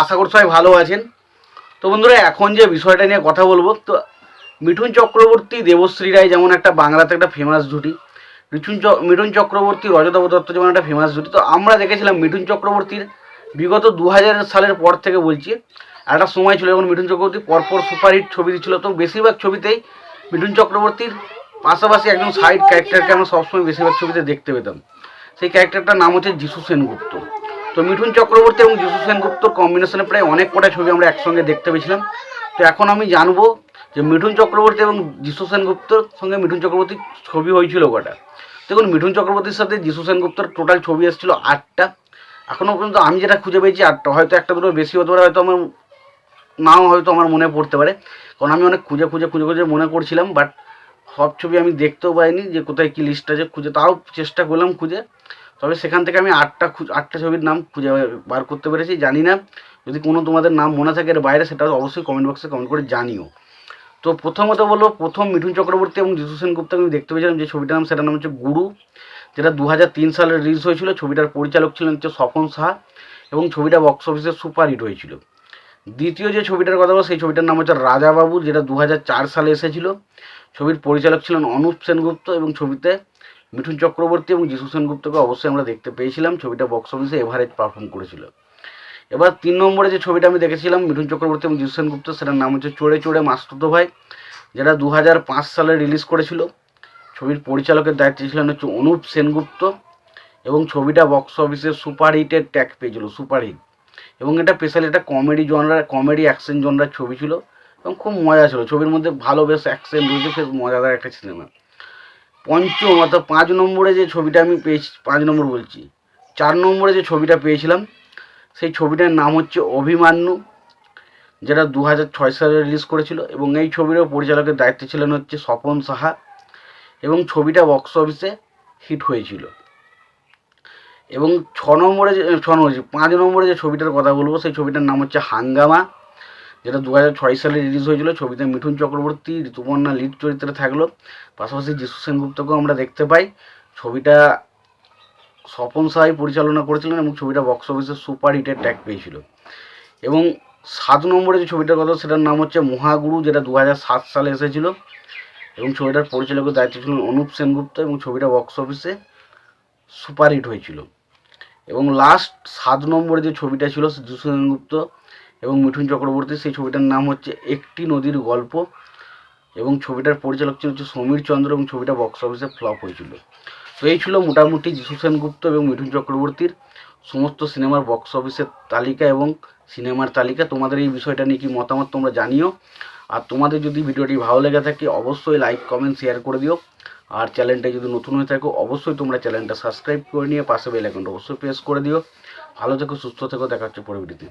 আশা করি সবাই ভালো আছেন। তো বন্ধুরা, এখন যে বিষয়টা নিয়ে কথা বলব, তো মিঠুন চক্রবর্তী দেবশ্রী রায় যেমন একটা বাংলাতে একটা ফেমাস জুটি, মিঠুন মিঠুন চক্রবর্তী রজতাভ দত্ত যেমন একটা ফেমাস জুটি, তো আমরা দেখেছিলাম মিঠুন চক্রবর্তীর বিগত দু হাজার সালের পর থেকে বলছি একটা সময় ছিল যখন মিঠুন চক্রবর্তী পরপর সুপারহিট ছবি দিচ্ছিল, তো বেশিরভাগ ছবিতেই মিঠুন চক্রবর্তীর পাশাপাশি একজন সাইড ক্যারেক্টারকে আমরা সবসময় বেশিরভাগ ছবিতে দেখতে পেতাম। সেই ক্যারেক্টারটার নাম হচ্ছে যিশু সেনগুপ্ত। তো মিঠুন চক্রবর্তী এবং যিশু সেনগুপ্তর কম্বিনেশনে প্রায় অনেক কটা ছবি আমরা একসঙ্গে দেখতে পেয়েছিলাম। তো এখন আমি জানব যে মিঠুন চক্রবর্তী এবং যিশু সেনগুপ্তর সঙ্গে মিঠুন চক্রবর্তীর ছবি হয়েছিল কটা? দেখুন, মিঠুন চক্রবর্তীর সাথে যিশু সেনগুপ্তর টোটাল ছবি এসেছিল আটটা। এখনও পর্যন্ত আমি যেটা খুঁজে পেয়েছি, আটটা। হয়তো একটা দুটো বেশি হতে পারে, হয়তো আমার নাও হয়তো আমার মনে পড়তে পারে। কারণ আমি অনেক খুঁজে খুঁজে খুঁজে খুঁজে মনে করছিলাম বাট সব ছবি আমি দেখতেও পাইনি যে কোথায় কী লিস্ট আছে, খুঁজে তাও চেষ্টা করলাম খুঁজে। তবে সেখান থেকে আমি আটটা আটটা ছবির নাম খুঁজে বার করতে পেরেছি, জানি না। যদি কোনো তোমাদের নাম মনে থাকে এর বাইরে, সেটা অবশ্যই কমেন্ট বক্সে কমেন্ট করে জানিও। তো প্রথমত বলব প্রথম মিঠুন চক্রবর্তী এবং যিশু সেনগুপ্ত আমি দেখতে পেয়েছিলাম যে ছবিটার নাম, সেটার নাম হচ্ছে গুরু, যেটা দু হাজার তিন সালে রিলিজ হয়েছিল। ছবিটার পরিচালক ছিলেন হচ্ছে স্বপন সাহা এবং ছবিটা বক্স অফিসে সুপারহিট হয়েছিল। দ্বিতীয় যে ছবিটার কথা বলব সেই ছবিটার নাম হচ্ছে রাজাবাবু, যেটা দু সালে এসেছিল। ছবির পরিচালক ছিলেন অনুপ সেনগুপ্ত এবং ছবিতে মিঠুন চক্রবর্তী এবং যিশু সেনগুপ্তকে অবশ্যই আমরা দেখতে পেয়েছিলাম। ছবিটা বক্স অফিসে এভারেজ পারফর্ম করেছিল। এবার তিন নম্বরে যে ছবিটা আমি দেখেছিলাম, মিঠুন চক্রবর্তী এবং যিশু সেনগুপ্ত, সেটার নাম হচ্ছে চড়ে চড়ে মাস্তুতো ভাই, যেটা দু সালে রিলিজ করেছিল। ছবির পরিচালকের দায়িত্বে ছিলেন হচ্ছে অনুপ সেনগুপ্ত এবং ছবিটা বক্স অফিসে সুপার হিটের ট্যাগ পেয়েছিল সুপার হিট এবং এটা স্পেশালি একটা কমেডি জনরার কমেডি অ্যাকশন জনরার ছবি ছিল। এবং খুব মজা ছিল। ছবির মধ্যে ভালো বেশ অ্যাকশন রয়েছে, বেশ মজাদার একটা সিনেমা পঞ্চম অর্থাৎ পাঁচ নম্বরে যে ছবিটা আমি পেয়েছি, পাঁচ নম্বর বলছি, চার নম্বরে যে ছবিটা পেয়েছিলাম, সেই ছবিটার নাম হচ্ছে অভিমান্যু, যেটা দু হাজার ছয় সালে রিলিজ করেছিল এবং এই ছবিরও পরিচালকের দায়িত্বে ছিলেন হচ্ছে স্বপন সাহা এবং ছবিটা বক্স অফিসে হিট হয়েছিল। এবং ছ নম্বরে যে, ছ নম্বরে পাঁচ নম্বরে যে ছবিটার কথা বলব, সেই ছবিটার নাম হচ্ছে হাঙ্গামা। যেটা দু হাজার ছয় সালে রিলিজ হয়েছিল, ছবিতে মিঠুন চক্রবর্তী, ঋতুপর্ণা লিড চরিত্রে থাকল। পাশাপাশি যিশু সেনগুপ্তকেও আমরা দেখতে পাই। ছবিটা স্বপন সাহাই পরিচালনা করেছিলেন এবং ছবিটা বক্স অফিসে সুপার হিটের ট্যাগ পেয়েছিল। এবং সাত নম্বরে যে ছবিটার কথা, সেটার নাম হচ্ছে মহাগুরু, যেটা দু হাজার সাত সালে এসেছিল। এবং ছবিটার পরিচালকের দায়িত্ব ছিলেন অনুপ সেনগুপ্ত এবং ছবিটা বক্স অফিসে সুপার হিট হয়েছিল। এবং লাস্ট সাত নম্বরে যে ছবিটা ছিল, যিশু সেনগুপ্ত এবং মিঠুন চক্রবর্তী সেই ছবিটার নাম হচ্ছে একটি নদীর গল্প। এবং ছবিটার পরিচালক ছিল হচ্ছে সমীর চন্দ্র এবং ছবিটা বক্স অফিসে ফ্লপ হয়েছিল। তো এই ছিল মোটামুটি যিশু সেনগুপ্ত এবং মিঠুন চক্রবর্তীর সমস্ত সিনেমার বক্স অফিসের তালিকা এবং সিনেমার তালিকা। তোমাদের এই বিষয়টা নিয়ে কি মতামত তোমরা জানিও। আর তোমাদের যদি ভিডিওটি ভালো লেগে থাকে, অবশ্যই লাইক কমেন্ট শেয়ার করে দিও। আর চ্যানেলটা যদি নতুন হয়ে থাকো, অবশ্যই তোমরা চ্যানেলটা সাবস্ক্রাইব করে নিয়ে পাশে বেল আইকনটা অবশ্যই প্রেস করে দিও। ভালো থেকো, সুস্থ থেকো, দেখা হচ্ছে পরে ভিডিওতে